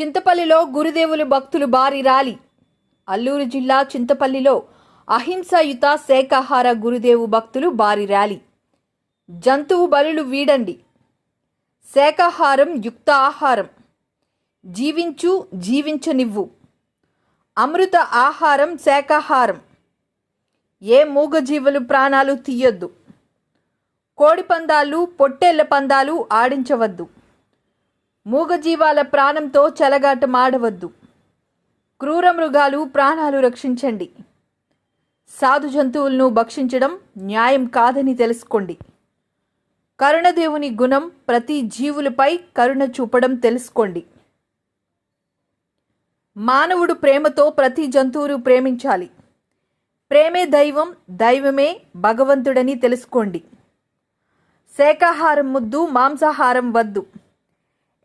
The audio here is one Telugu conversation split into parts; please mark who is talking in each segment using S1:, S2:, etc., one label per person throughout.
S1: చింతపల్లిలో గురుదేవులు భక్తులు భారీ ర్యాలీ. అల్లూరు జిల్లా చింతపల్లిలో అహింసాయుత శాఖాహార గురుదేవు భక్తులు భారీ ర్యాలీ. జంతువు బలులు వీడండి. శాఖాహారం యుక్త ఆహారం. జీవించు జీవించనివ్వు. అమృత ఆహారం శాకాహారం ఏ మూగజీవులు ప్రాణాలు తీయొద్దు. కోడి పందాలు పొట్టేళ్ళ పందాలు ఆడించవద్దు. మూగజీవాల ప్రాణంతో చెలగాటమాడవద్దు క్రూర మృగాలు ప్రాణాలు రక్షించండి. సాధు జంతువులను భక్షించడం న్యాయం కాదని తెలుసుకోండి. కరుణదేవుని గుణం ప్రతి జీవులపై కరుణ చూపడం తెలుసుకోండి. మానవుడు ప్రేమతో ప్రతి జంతువును ప్రేమించాలి. ప్రేమే దైవం దైవమే భగవంతుడని తెలుసుకోండి. శాకాహారం ముద్దు మాంసాహారం వద్దు.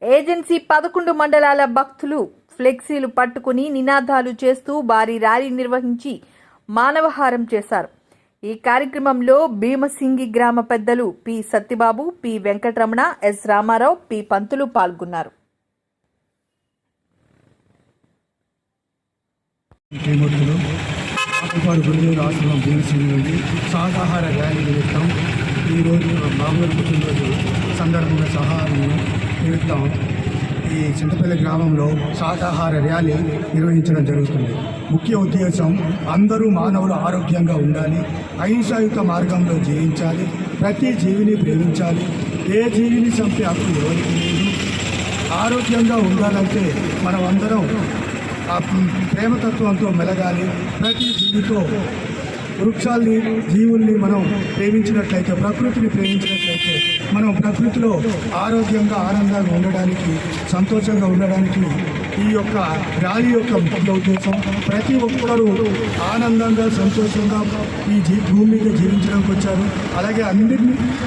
S1: ఏజెన్సీ పదకొండు మండలాల భక్తులు ఫ్లెక్సీలు పట్టుకుని నినాదాలు చేస్తూ భారీ ర్యాలీ నిర్వహించి మానవహారం చేశారు. ఈ కార్యక్రమంలో భీమసింగి గ్రామ పెద్దలు P Satyababu P Venkataramana S Ramarao P Pantulu పాల్గొన్నారు.
S2: శ్రీమూర్తులు గురుదేవుల ఆశ్రమం భీమసింగ్ నుండి శాకాహార ర్యాలీ నిమిత్తం ఈరోజు మామూలు పుట్టినరోజు సందర్భంగా సహాయం నిమిత్తం ఈ చింతపల్లి గ్రామంలో శాకాహార ర్యాలీ నిర్వహించడం జరుగుతుంది. ముఖ్య ఉద్దేశం అందరూ మానవులు ఆరోగ్యంగా ఉండాలి అహింసాయుత మార్గంలో జీవించాలి ప్రతి జీవిని ప్రేమించాలి ఏ జీవిని చంపే హక్కు ఎవరికి లేదు. ఆరోగ్యంగా ఉండాలంటే మనం అందరం ఆ ప్రేమతత్వంతో మెలగాలి ప్రతి జీవితో వృక్షాల్ని జీవుల్ని మనం ప్రేమించినట్లయితే ప్రకృతిని ప్రేమించినట్లయితే మనం ప్రకృతిలో ఆరోగ్యంగా ఆనందంగా ఉండడానికి సంతోషంగా ఉండడానికి ఈ యొక్క ర్యాలీ యొక్క ముఖ్య ఉద్దేశం ప్రతి ఒక్కరూ ఆనందంగా సంతోషంగా ఈ జీ భూమి మీద జీవించడానికి వచ్చారు. అలాగే అన్ని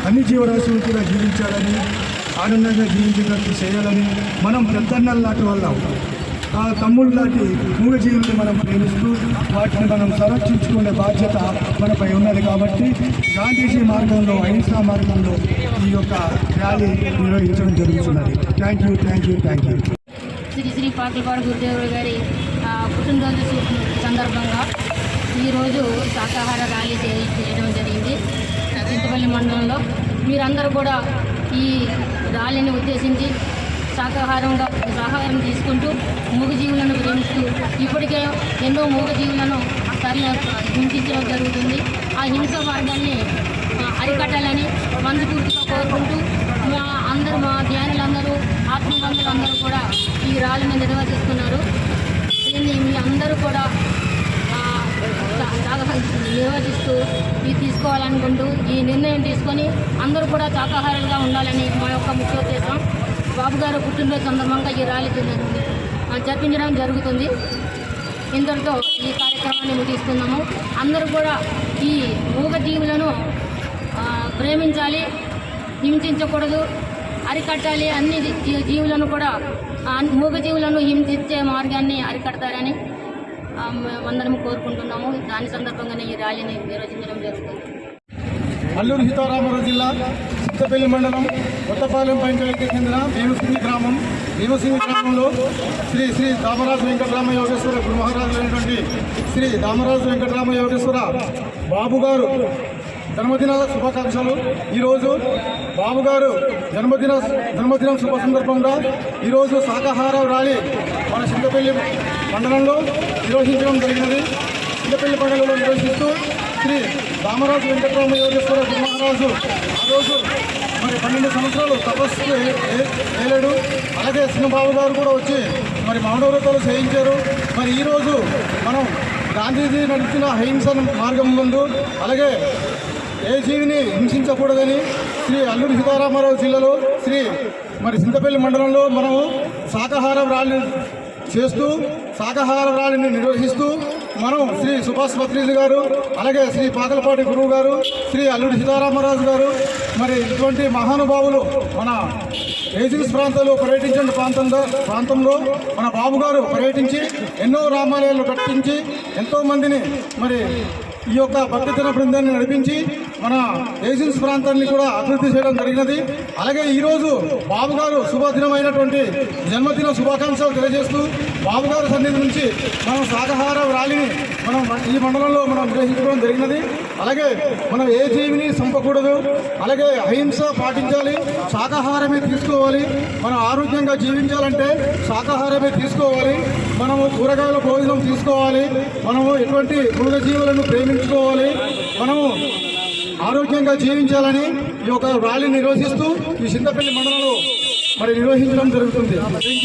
S2: అన్ని జీవరాశులు కూడా జీవించాలని ఆనందంగా జీవించేటట్టు చేయాలని మనం పెద్దన్నల నాటి వల్ల ఆ తమ్ముళ్ళు లాంటి మూగజీవుల్ని మనం ప్రేమిస్తూ వాటిని మనం సంరక్షించుకునే బాధ్యత మనపై ఉన్నది కాబట్టి గాంధీజీ మార్గంలో అహింసా మార్గంలో ఈ యొక్క ర్యాలీ నిర్వహించడం జరుగుతున్నది. Thank you thank you thank you
S3: Sri Sri పాటలపాడు గురుదేవుడు గారి ఆ, పుట్టినరోజు సందర్భంగా ఈరోజు శాకాహార ర్యాలీ చేయడం జరిగింది. చింతపల్లి మండలంలో మీరందరూ కూడా ఈ ర్యాలీని ఉద్దేశించి శాకాహారంగా ఆహారం తీసుకుంటూ మూగజీవులను ప్రేమిస్తూ ఇప్పటికే ఎన్నో మూగజీవులను తరలి హింసించడం జరుగుతుంది. ఆ హింస మార్గాన్ని అరికట్టాలని మనస్ఫూర్తిగా కోరుకుంటూ మా అందరూ మా ధ్యానులందరూ ఆత్మబంధులందరూ కూడా ఈ ర్యాలీని నిర్వహిస్తున్నారు. దీన్ని మీ అందరూ కూడా నిర్వహిస్తూ ఇది తీసుకోవాలనుకుంటూ ఈ నిర్ణయం తీసుకొని అందరూ కూడా శాకాహారులుగా ఉండాలని మా యొక్క ముఖ్య ఉద్దేశం. బాబు గారు పుట్టినరోజు సందర్భంగా ఈ ర్యాలీ జరుగుతుంది. జరిపించడం జరుగుతుంది. ఇంతటితో ఈ కార్యక్రమాన్ని ముగిస్తున్నాము. అందరూ కూడా ఈ మూగజీవులను ప్రేమించాలి హింసించకూడదు అరికట్టాలి అన్ని జీవులను కూడా మూగజీవులను హింసించే మార్గాన్ని అరికడతారని అందరం కోరుకుంటున్నాము. దాని సందర్భంగానే ఈ ర్యాలీని నిర్వహించడం జరుగుతుంది.
S4: అల్లూరు సీతారామరాజు జిల్లా చిత్తపల్లి మండలం కొత్తపాలెం పంచాయతీకి చెందిన భీమసింగి గ్రామం భీమసింగి గ్రామంలో శ్రీ శ్రీ దామరాజు వెంకటరామ యోగేశ్వర గురుమహారాజు మహారాజులైనటువంటి శ్రీ దామరాజు వెంకటరామ యోగేశ్వర బాబు గారు జన్మదిన శుభాకాంక్షలు. ఈరోజు బాబు గారు జన్మదిన జన్మదినం శుభ సందర్భంగా ఈరోజు శాకాహార ర్యాలీ మన చింతపల్లి మండలంలో నిర్వహించడం జరిగినది. చింతపల్లి పండుగలో నిర్వహిస్తూ శ్రీ రామరాజు వెంకటరామ యోగేశ్వర మహారాజు ఆ రోజు మరి పన్నెండు సంవత్సరాలు తపస్సు ఏ- అలాగే సింహబాబు గారు కూడా వచ్చి మరి మౌనవ్రతాలు చేయించారు. మరి ఈరోజు మనం గాంధీజీ నడిచిన అహింస మార్గం ముందు అలాగే ఏ జీవిని హింసించకూడదని శ్రీ అల్లూరి సీతారామరావు జిల్లాలో శ్రీ మరి సింతపల్లి మండలంలో మనము శాకాహార రాలి చేస్తూ శాకాహార ర్యాలీని నిర్వహిస్తూ మనం శ్రీ సుభాష్ భద్రీజు గారు అలాగే శ్రీ పాకలపాటి గురువు గారు శ్రీ అల్లుడి సీతారామరాజు గారు మరి ఇటువంటి మహానుభావులు మన ఏజెన్స్ ప్రాంతంలో పర్యటించిన ప్రాంతంలో ప్రాంతంలో మన బాబు గారు పర్యటించి ఎన్నో రామాలయాలు కట్టించి ఎంతోమందిని మరి ఈ యొక్క భక్తిజన బృందాన్ని నడిపించి మన ఏజెన్స్ ప్రాంతాన్ని కూడా అభివృద్ధి చేయడం జరిగినది. అలాగే ఈరోజు బాబు గారు శుభదినమైనటువంటి జన్మదిన శుభాకాంక్షలు తెలియజేస్తూ బాబు గారు సన్నిధి నుంచి మనం శాకాహార ర్యాలీని మనం ఈ మండలంలో మనం నిర్వహించుకోవడం జరిగినది. అలాగే మనం ఏ జీవిని చంపకూడదు అలాగే అహింస పాటించాలి. శాకాహారమే తీసుకోవాలి. మనం ఆరోగ్యంగా జీవించాలంటే శాకాహారమే తీసుకోవాలి. మనము కూరగాయల భోజనం తీసుకోవాలి. మనము ఎటువంటి మృగజీవులను ప్రేమించుకోవాలి మనము ఆరోగ్యంగా జీవించాలని ఈ యొక్క ర్యాలీ నిర్వహిస్తూ ఈ చింతపల్లి మండలంలో మరి నిర్వహించడం జరుగుతుంది. థ్యాంక్